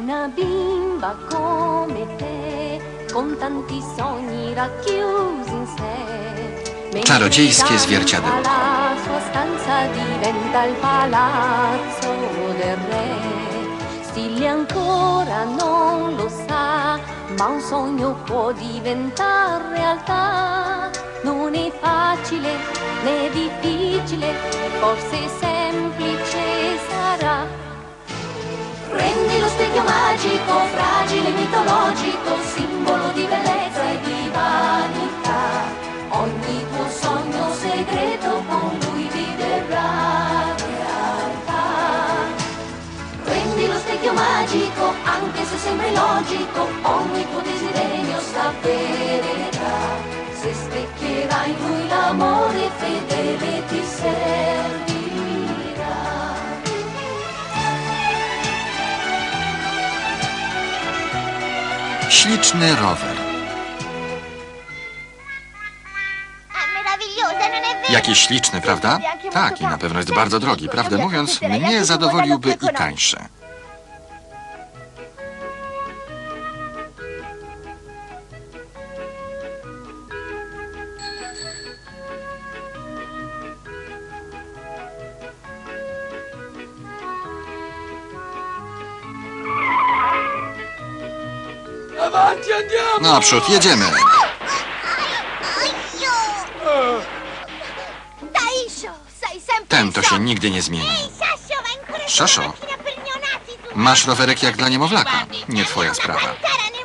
una bimba come te, con tanti sogni racchiusi in sé. Czarodziejskie zwierciadełko. La sua stanza diventa il palazzo del re. Stille ancora non lo sa, ma un sogno può diventare realtà. Non è facile né difficile, forse semplice sarà. Prendi specchio magico, fragile, mitologico, simbolo di bellezza e di vanità. Ogni tuo sogno segreto con lui diverrà realtà. Prendi lo specchio magico, anche se sembra illogico, ogni tuo desiderio s'avvererà. Se specchierà in lui l'amore fedele ti servirà. Śliczny rower. Meravigliosa, non è vero? Jaki śliczny, prawda? Tak, i na pewno jest bardzo drogi. Prawdę mówiąc, mnie zadowoliłby i tańszy. Avanti andiamo! Naprzód, jedziemy. Ten to się nigdy nie zmieni. Tu. Masz rowerek jak dla niemowlaka. Nie twoja sprawa.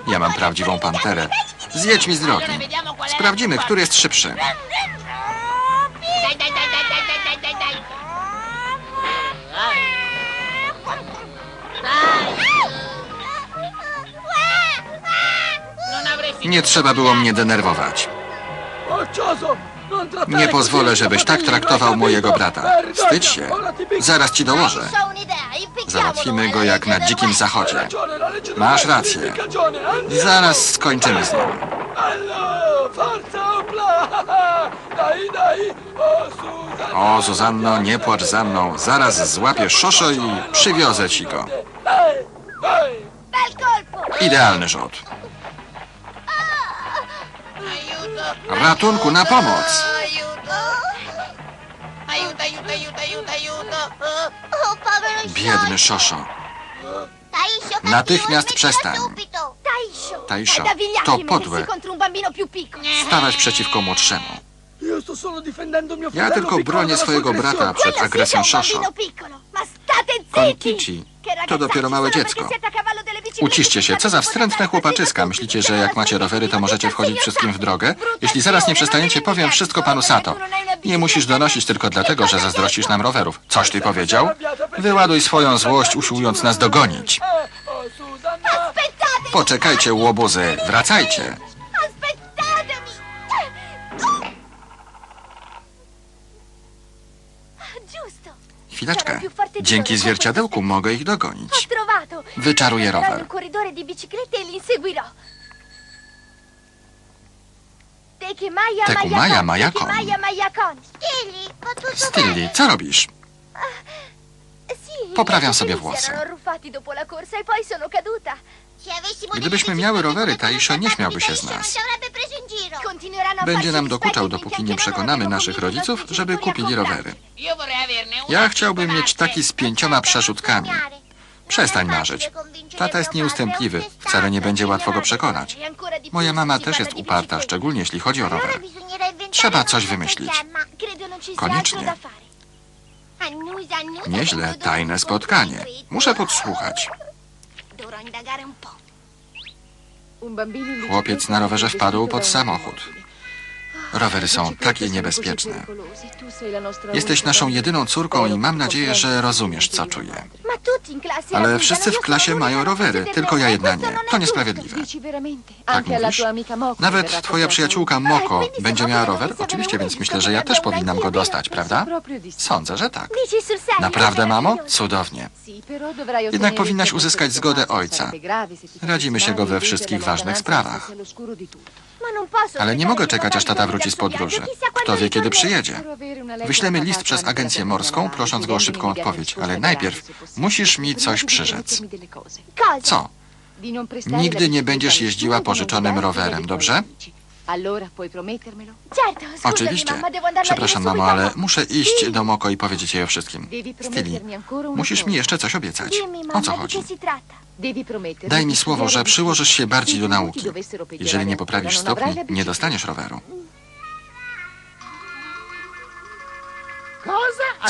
Ja mam prawdziwą panterę. Zjedź mi z drogi. Sprawdzimy, który jest szybszy. Dai, dai, dai, Nie trzeba było mnie denerwować. Nie pozwolę, żebyś tak traktował mojego brata. Wstydź się. Zaraz ci dołożę. Załatwimy go jak na dzikim zachodzie. Masz rację. Zaraz skończymy z nim. O, Zuzanno, nie płacz za mną. Zaraz złapię szoszo i przywiozę ci go. Idealny rzut. Ratunku, na pomoc! Biedny szoszo. Natychmiast przestań. Taisho, to podłe. Stawać przeciwko młodszemu. Ja tylko bronię swojego brata przed agresją szoszo. Konkici, to dopiero małe dziecko. Uciszcie się, co za wstrętne chłopaczyska. Myślicie, że jak macie rowery, to możecie wchodzić wszystkim w drogę? Jeśli zaraz nie przestaniecie, powiem wszystko panu Sato. Nie musisz donosić tylko dlatego, że zazdrościsz nam rowerów. Coś ty powiedział? Wyładuj swoją złość, usiłując nas dogonić. Poczekajcie, łobuzy, wracajcie. Chwileczkę. Dzięki zwierciadełku mogę ich dogonić. Wyczaruję rower. Teku Maja. Maja Majakon. Stilli, co robisz? Sì, Poprawiam sobie włosy. Gdybyśmy miały rowery, Taisho nie śmiałby się z nas. Będzie nam dokuczał, dopóki nie przekonamy naszych rodziców, żeby kupili rowery. Ja chciałbym mieć taki z pięcioma przeszutkami. Przestań marzyć. Tata jest nieustępliwy. Wcale nie będzie łatwo go przekonać. Moja mama też jest uparta, szczególnie jeśli chodzi o rower. Trzeba coś wymyślić. Koniecznie. Nieźle, tajne spotkanie. Muszę podsłuchać. Chłopiec na rowerze wpadł pod samochód. Rowery są takie niebezpieczne. Jesteś naszą jedyną córką i mam nadzieję, że rozumiesz, co czuję. Ale wszyscy w klasie mają rowery, tylko ja jedna nie. To niesprawiedliwe. Tak mówisz? Nawet twoja przyjaciółka Moko będzie miała rower? Oczywiście, więc myślę, że ja też powinnam go dostać, prawda? Sądzę, że tak. Naprawdę, mamo? Cudownie. Jednak powinnaś uzyskać zgodę ojca. Radzimy się go we wszystkich ważnych sprawach. Ale nie mogę czekać, aż tata wróci z podróży. Kto wie, kiedy przyjedzie. Wyślemy list przez agencję morską, prosząc go o szybką odpowiedź, ale najpierw musisz mi coś przyrzec. Co? Nigdy nie będziesz jeździła pożyczonym rowerem, dobrze? Oczywiście. Przepraszam, mamo, ale muszę iść do Moko i powiedzieć jej o wszystkim. Stili, musisz mi jeszcze coś obiecać. O co chodzi? Daj mi słowo, że przyłożysz się bardziej do nauki. Jeżeli nie poprawisz stopni, nie dostaniesz roweru.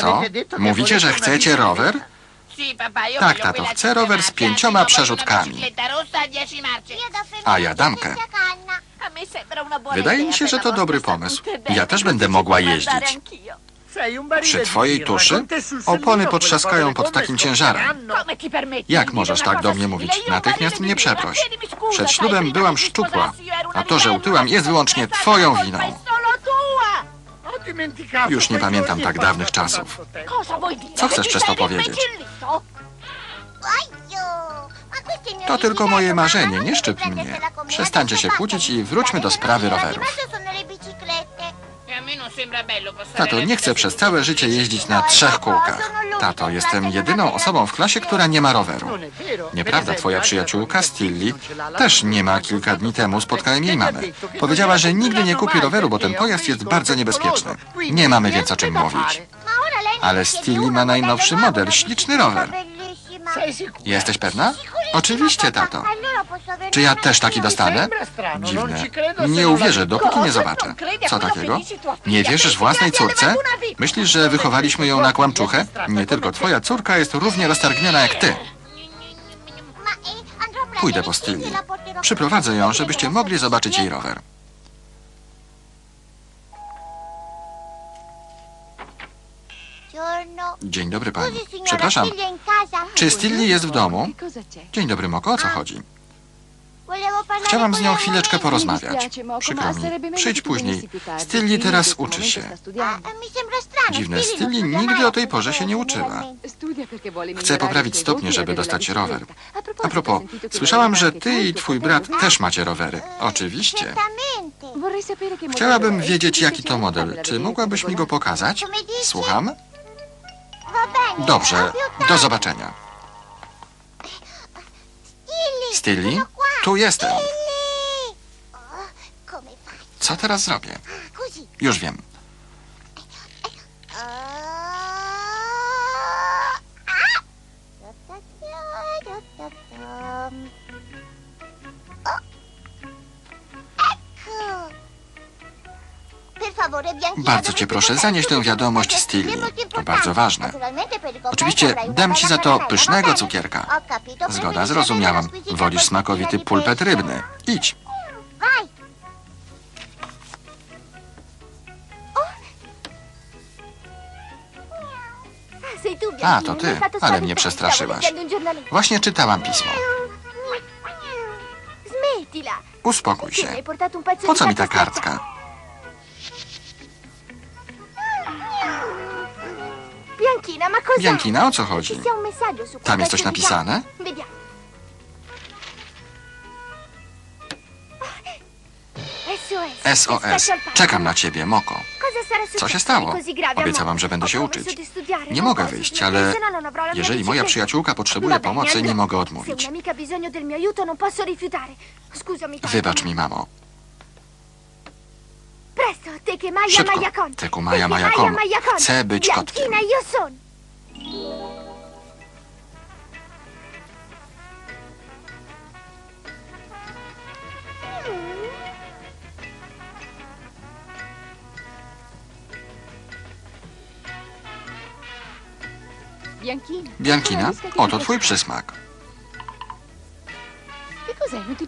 Co? Mówicie, że chcecie rower? Tak, tato, chcę rower z pięcioma przerzutkami. una bicicletta rossa a 10 marce. A ja damkę. Wydaje mi się, że to dobry pomysł. Ja też będę mogła jeździć. Przy twojej tuszy opony potrzaskają pod takim ciężarem. Jak możesz tak do mnie mówić? Natychmiast mnie przeproś. Przed ślubem byłam szczupła, a to, że utyłam, jest wyłącznie twoją winą. Już nie pamiętam tak dawnych czasów. Co chcesz przez to powiedzieć? To tylko moje marzenie, nie szczyp mnie. Przestańcie się kłócić i wróćmy do sprawy rowerów. Tato, nie chcę przez całe życie jeździć na trzech kółkach. Tato, jestem jedyną osobą w klasie, która nie ma roweru. Nieprawda, twoja przyjaciółka Stilli też nie ma. Kilka dni temu spotkałem jej mamę. Powiedziała, że nigdy nie kupi roweru, bo ten pojazd jest bardzo niebezpieczny. Nie mamy więc o czym mówić. Ale Stilli ma najnowszy model, śliczny rower. Jesteś pewna? Oczywiście, tato. Czy ja też taki dostanę? Dziwne. Nie uwierzę, dopóki nie zobaczę. Co takiego? Nie wierzysz własnej córce? Myślisz, że wychowaliśmy ją na kłamczuchę? Nie tylko twoja córka jest równie roztargniona jak ty. Pójdę po Stilli. Przyprowadzę ją, żebyście mogli zobaczyć jej rower. Dzień dobry pani. Przepraszam, czy Stilli jest w domu? Dzień dobry, Moko, o co chodzi? Chciałam z nią chwileczkę porozmawiać. Przykro mi. Przyjdź później. Stilli teraz uczy się. Dziwne, Stilli nigdy o tej porze się nie uczyła. Chcę poprawić stopnie, żeby dostać rower. A propos, słyszałam, że ty i twój brat też macie rowery. Oczywiście. Chciałabym wiedzieć, jaki to model. Czy mogłabyś mi go pokazać? Słucham? Dobrze, do zobaczenia. Stilli? Tu jestem. Co teraz zrobię? Już wiem. Bardzo cię proszę, zanieś tę wiadomość Stilli. To bardzo ważne. Oczywiście dam ci za to pysznego cukierka. Zgoda, zrozumiałam. Wolisz smakowity pulpet rybny. Idź. A, to ty, ale mnie przestraszyłaś. Właśnie czytałam pismo. Uspokój się. Po co mi ta kartka? Biankina, o co chodzi? Tam jest coś napisane? SOS. Czekam na ciebie, Moko. Co się stało? Obiecałam, że będę się uczyć. Nie mogę wyjść, ale jeżeli moja przyjaciółka potrzebuje pomocy, nie mogę odmówić. Wybacz mi, mamo. Szybko. Teku Maja Majakon. Chcę być kotkiem. Biankina, oto twój przysmak.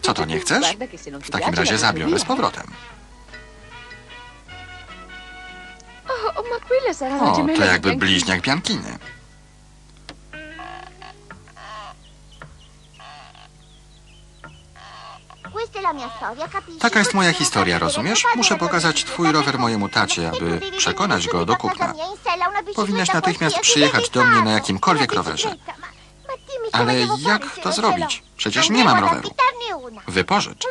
Co to, nie chcesz? W takim razie zabiorę z powrotem. O, to jakby bliźniak Biankiny. Taka jest moja historia, rozumiesz? Muszę pokazać twój rower mojemu tacie, aby przekonać go do kupna. Powinnaś natychmiast przyjechać do mnie na jakimkolwiek rowerze. Ale jak to zrobić? Przecież nie mam roweru. Wypożycz.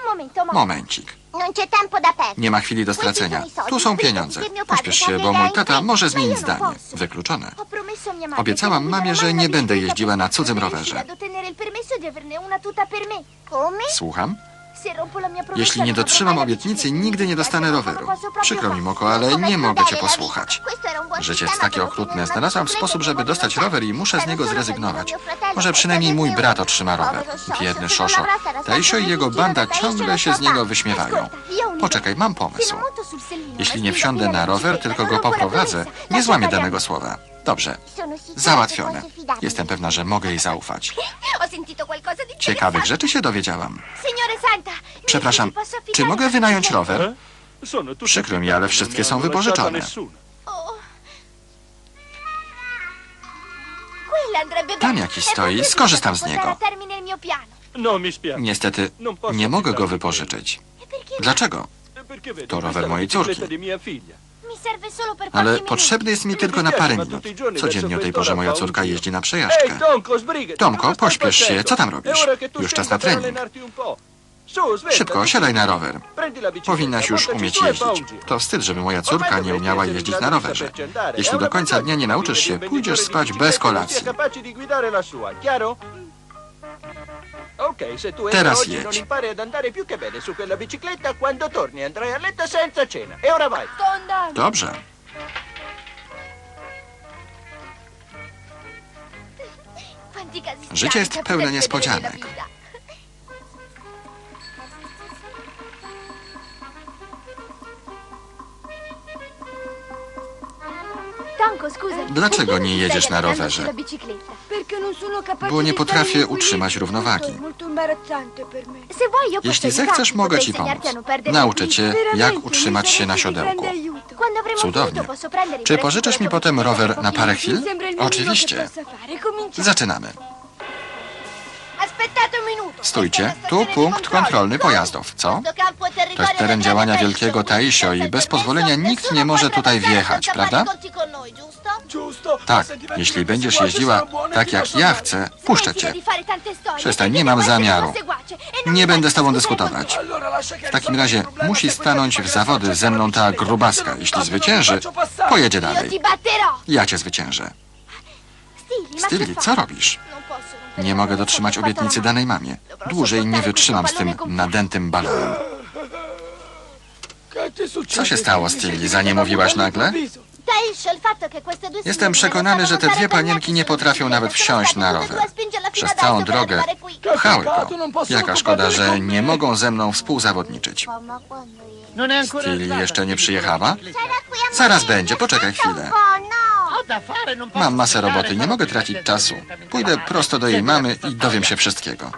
Momencik. Nie ma chwili do stracenia. Tu są pieniądze. Pośpiesz się, bo mój tata może zmienić zdanie. Wykluczone. Obiecałam mamie, że nie będę jeździła na cudzym rowerze. Słucham? Jeśli nie dotrzymam obietnicy, nigdy nie dostanę roweru. Przykro mi. Moko, ale nie mogę cię posłuchać. Życie jest takie okrutne. Znalazłam sposób, żeby dostać rower i muszę z niego zrezygnować. Może przynajmniej mój brat otrzyma rower. Biedny Szoszo. Taisio i jego banda ciągle się z niego wyśmiewają. Poczekaj, mam pomysł. Jeśli nie wsiądę na rower, tylko go poprowadzę, nie złamię danego słowa. Dobrze, załatwione. Jestem pewna, że mogę jej zaufać. Ciekawych rzeczy się dowiedziałam. Przepraszam, czy mogę wynająć rower? Tutte Przykro mi, ale wszystkie są wypożyczone. Oh. Tam jakiś stoi, skorzystam z niego. No. Niestety, nie mogę go wypożyczyć. E Dlaczego? Vedi, To rower mojej córki. Ale potrzebny jest mi tylko na parę minut. Codziennie o tej porze moja córka jeździ na przejażdżkę. Tomko, pośpiesz się. Co tam robisz? Już czas na trening. Szybko, siadaj na rower. La bicicletta, Powinnaś już umieć jeździć. To wstyd, żeby moja córka nie umiała jeździć na rowerze. Jeśli do końca dnia nie nauczysz się, pójdziesz spać bez kolacji. Teraz jedź. Non impari ad andare più che bene su quella bicicletta, quando torni andrai a letto senza cena. E ora vai. Sto andando. Dobrze. Życie jest pełne niespodzianek. Dlaczego nie jedziesz na rowerze? Bo nie potrafię utrzymać równowagi. Jeśli zechcesz, mogę ci pomóc. Nauczę cię, jak utrzymać się na siodełku. Cudownie. Czy pożyczysz mi potem rower na parę chwil? Oczywiście. Zaczynamy. Stójcie, tu punkt kontrolny pojazdów, co? To jest teren działania wielkiego Taisio i bez pozwolenia nikt nie może tutaj wjechać, prawda? Tak, jeśli będziesz jeździła tak jak ja chcę, puszczę cię. Przestań, nie mam zamiaru. Nie będę z tobą dyskutować. W takim razie musi stanąć w zawody ze mną ta grubaska. Jeśli zwycięży, pojedzie dalej. Ja cię zwyciężę. Che co robisz? Nie mogę dotrzymać obietnicy danej mamie. Dłużej nie wytrzymam z tym nadętym balonem. Co się stało, Stilli, za nie mówiłaś nagle? Jestem przekonany, że te dwie panienki nie potrafią nawet wsiąść na rower. Przez całą drogę pchały go. Jaka szkoda, że nie mogą ze mną współzawodniczyć. Arrivata, jeszcze nie przyjechała? Zaraz będzie, poczekaj chwilę. no. Mam masę roboty, nie mogę tracić czasu. Pójdę prosto do jej mamy i dowiem się wszystkiego.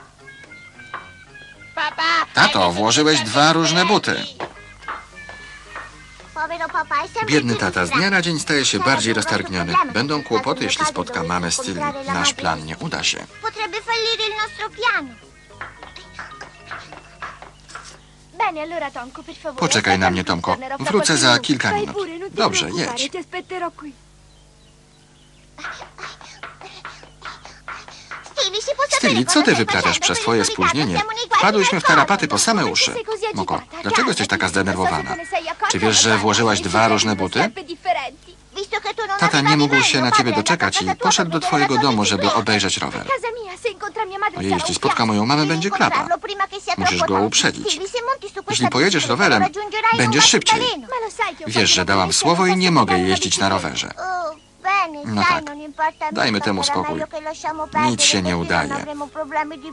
Tato, włożyłeś dwa różne buty. Biedny tata z dnia na dzień staje się bardziej roztargniony. Będą kłopoty, jeśli spotka mamę incontrare la Nasz plan nie uda się. Poczekaj na mnie, Tomko. Wrócę za kilka minut. Dobrze, jedź. Stilli, co ty wyprawiasz przez ritardo? spóźnienie? Mi w tarapaty po same uszy. Moko, agitata? dlaczego jesteś taka Calmati, non so zdenerwowana? Czy wiesz, że włożyłaś dwa różne buty? Tata nie mógł się na ciebie doczekać i poszedł do twojego domu, żeby obejrzeć rower. A jeśli spotka moją mamę, będzie klapa. Musisz go uprzedzić. Jeśli pojedziesz rowerem, będziesz szybciej. Wiesz, że dałam słowo i nie mogę jeździć na rowerze. No sai, tak. a me, Dajmy temu spokój. Nic się nie così udaje. Non avremo problemi di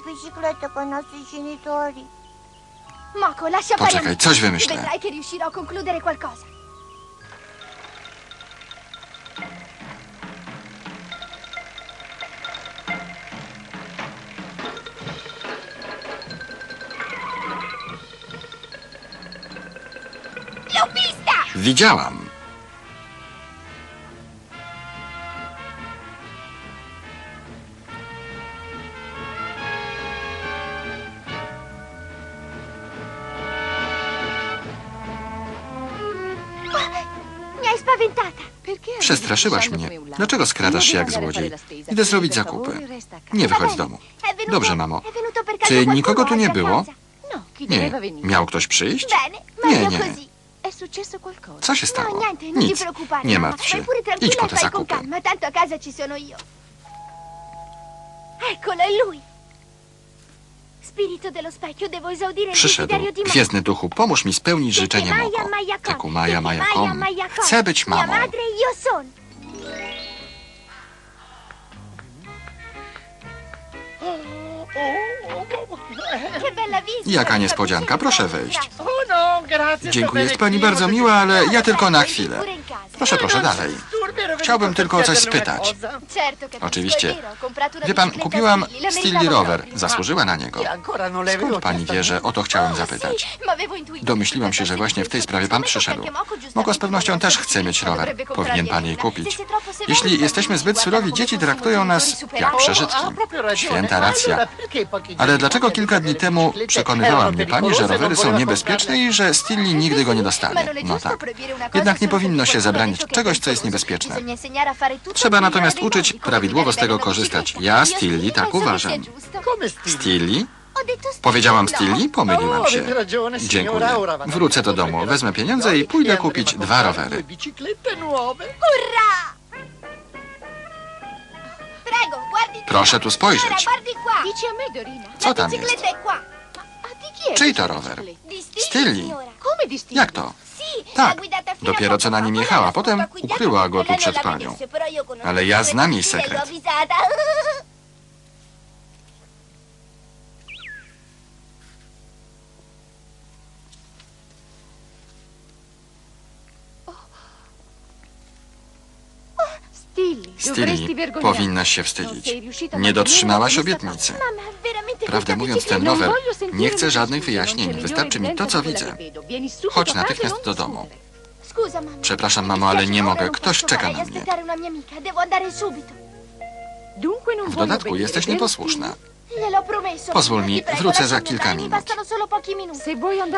Przestraszyłaś mnie. Dlaczego skradasz się jak złodziej? Idę zrobić zakupy. Nie wychodź z domu. Dobrze, mamo. Czy nikogo tu nie było? casa? Nie, miał ktoś przyjść? Nie, nie. Co się No, stało? Nic. Nie mamma. martw się. Idź po e te con zakupy. calma, tanto Przyszedł. Gwiezdny duchu, pomóż mi spełnić życzenie con. Teku Maja, Perché Maja Maja, kom. Maja con. Chcę być mamą. Jaka niespodzianka, proszę wejść. Oh no. Dziękuję, jest pani bardzo miła, ale ja tylko na chwilę. Proszę, proszę, dalej. Chciałbym tylko o coś spytać. Oczywiście. Wie pan, kupiłam meritavo rower. Zasłużyła na niego. Skąd pani wie, że o to chciałem zapytać? Domyśliłam się, że właśnie w tej sprawie pan przyszedł. Moko z pewnością też chce mieć rower. Powinien pan jej kupić. Jeśli jesteśmy zbyt surowi, dzieci traktują nas jak przeżytki. Święta racja. Ale dlaczego kilka dni temu przekonywała mnie pani, że rowery są niebezpieczne i że Stilly nigdy go nie dostanie? No tak. Jednak nie powinno się zabranić czegoś, co jest niebezpieczne. Trzeba natomiast uczyć prawidłowo z tego korzystać. Ja, Stilly, tak uważam. Stilly? Powiedziałam Stilly? Pomyliłam się. Dziękuję. Wrócę do domu, wezmę pieniądze i pójdę kupić dwa rowery. Proszę tu spojrzeć. Co tam jest? Czyj to rower? Stilly? Jak to? Tak, dopiero co na nim jechała, potem ukryła go tu przed panią. Ale ja znam jej sekret. Vergognarti. powinnaś się wstydzić. a Nie dotrzymałaś mantenere la obietnicy. Prawdę mówiąc, ten rower nie chce żadnych wyjaśnień. Wystarczy mi to, co widzę. Chodź natychmiast do domu. Przepraszam, mamo, ale nie mogę. Ktoś czeka na mnie. W dodatku jesteś nieposłuszna. Pozwól mi, wrócę za kilka minut.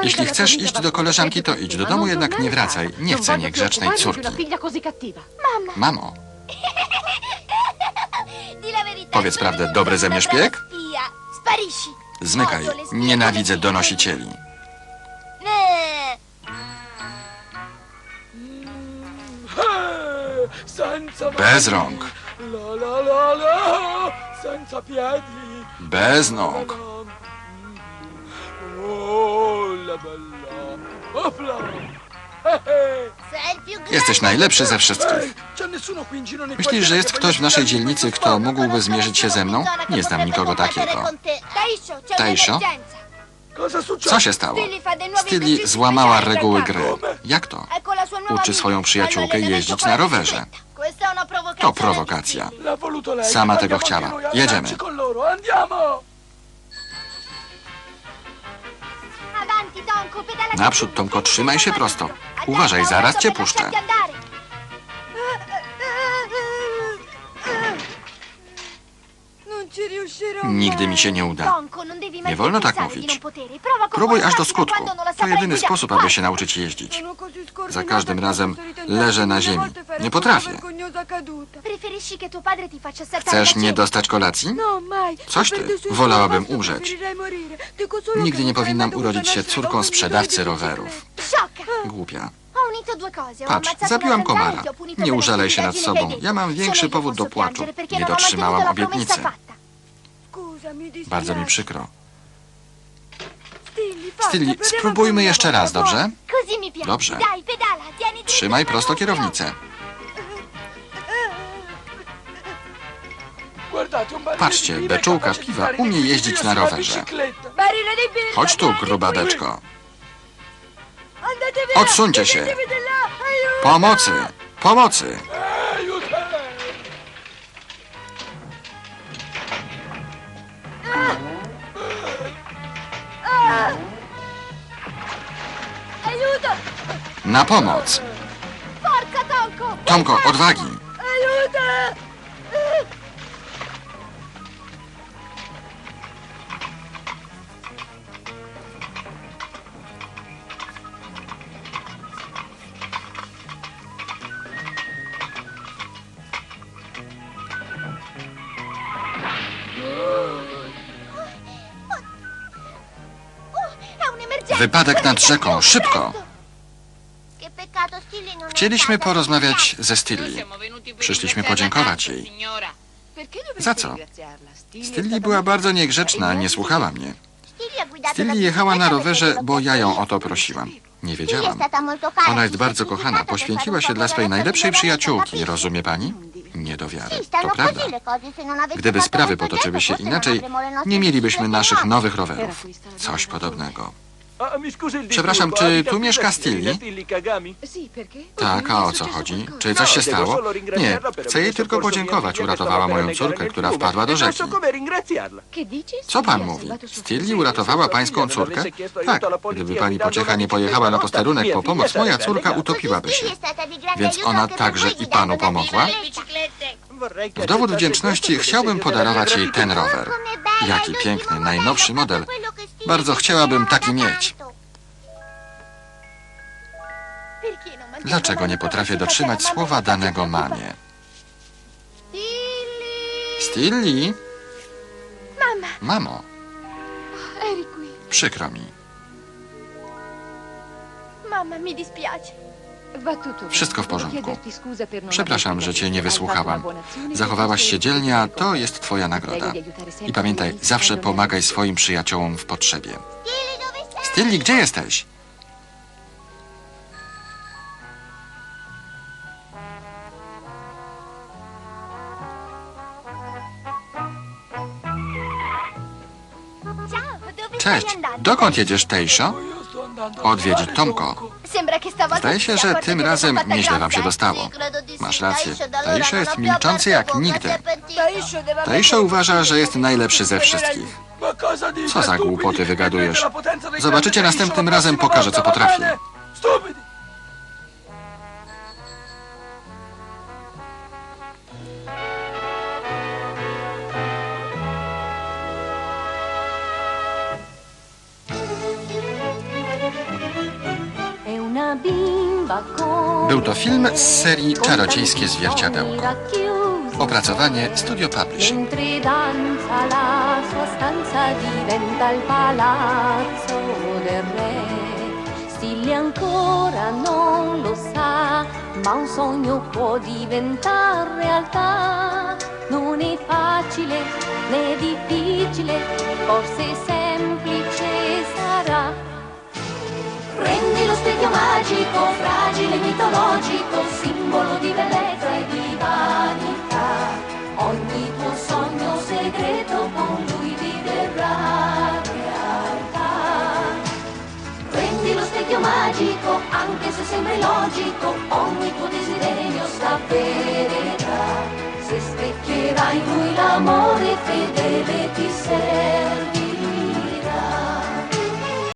Jeśli chcesz iść do koleżanki, to idź do domu, jednak nie wracaj. Nie chcę niegrzecznej córki. Mamo. Powiedz prawdę, dobry zemieszpieg? spia. Sparisci. zmykaj. Nienawidzę donosicieli. Bez rąk. La la la la. Bez nóg. Oh, la bella. Eh, eh. Jesteś najlepszy ze wszystkich. Myślisz, że jest ktoś w naszej dzielnicy, kto mógłby zmierzyć się ze mną? Nie znam nikogo takiego. Taisho? Co się stało? Esercizi złamała reguły gry. Jak to? Uczy swoją przyjaciółkę jeździć na rowerze. To prowokacja. Sama tego chciała. Jedziemy. Naprzód. Tomko, trzymaj się prosto. Uważaj, zaraz cię puszczę. andare. Nigdy mi się nie uda. Nie wolno tak mówić. Próbuj aż do skutku. To jedyny sposób, aby się nauczyć jeździć. Za każdym razem leżę na ziemi. Nie potrafię. Preferisci che tuo padre ti faccia saltare Chcesz la nie cena? dostać kolacji? Coś ty. Wolałabym umrzeć. Nigdy nie powinnam urodzić się córką sprzedawcy rowerów. Sciocca! Głupia. Ho unito due cose. Ho Patrz, ammazzato zabiłam una zanzara komara. e ti ho punito Nie per użalaj się nad che sobą. detto. Ja mam większy Sono powód do płaczu. perché Nie non ho dotrzymałam mantenuto la promessa obietnicy. fatta. Bardzo mi przykro. Stilly, Stilly, spróbujmy jeszcze raz, dobrze? Così mi piace. Dobrze. Dai, pedala, tieni dritto Trzymaj il prosto kierownicę. Patrzcie, beczułka piwa umie jeździć na rowerze. Chodź tu, gruba beczko. Odsuńcie się. Pomocy! Pomocy! Na pomoc! Tomko, odwagi! Wypadek nad rzeką, szybko! Chcieliśmy porozmawiać ze per Przyszliśmy podziękować jej. Za co? Stilly była bardzo niegrzeczna, nie słuchała mnie. Stilly jechała na rowerze, bo ja ją o to prosiłam. Nie wiedziałam. Ona jest bardzo kochana, poświęciła się dla swojej najlepszej przyjaciółki, rozumie pani? Nie do wiary. To prawda. Gdyby sprawy potoczyły się inaczej, nie mielibyśmy naszych nowych rowerów. Coś podobnego. Przepraszam, czy tu mieszka Kagami? Tak, a o co chodzi? Czy coś się stało? Nie, chcę jej tylko podziękować. Uratowała moją córkę, która wpadła do rzeki. Co pan mówi? Stilly uratowała pańską córkę? Tak, gdyby pani pociecha nie pojechała na posterunek po pomoc, moja córka utopiłaby się. Więc ona także i panu pomogła? W dowód wdzięczności chciałbym podarować jej ten rower. Jaki piękny, najnowszy model. Bardzo chciałabym taki mieć. Dlaczego nie potrafię dotrzymać słowa danego mamie? Stilly? Mamo, przykro mi. Mamma, mi dispiace. Wszystko w porządku. Przepraszam, że cię nie wysłuchałam. Zachowałaś się dzielnie, a to jest twoja nagroda. I pamiętaj, zawsze pomagaj swoim przyjaciołom w potrzebie. Stilly, gdzie jesteś? Cześć, dokąd jedziesz, Tejszo? Odwiedzić Tomko. Zdaje się, że tym razem nieźle wam się dostało. Masz rację. Non jest milczący jak nigdy. Tejszo uważa, że jest najlepszy ze wszystkich. Co za głupoty wygadujesz? Zobaczycie, następnym razem pokażę, co potrafi. Był to film z serii Czarodziejskie zwierciadełko. Opracowanie Studio Publishing. Stilly ancora non lo sa, ma un sogno può diventare realtà. Non è facile né difficile, forse semplice specchio magico, fragile, mitologico, simbolo di bellezza e di vanità. Ogni tuo sogno segreto con lui diverrà realtà. Prendi lo specchio magico, anche se sembra illogico, ogni tuo desiderio s'avvererà. Se specchierà in lui l'amore fedele ti servirà.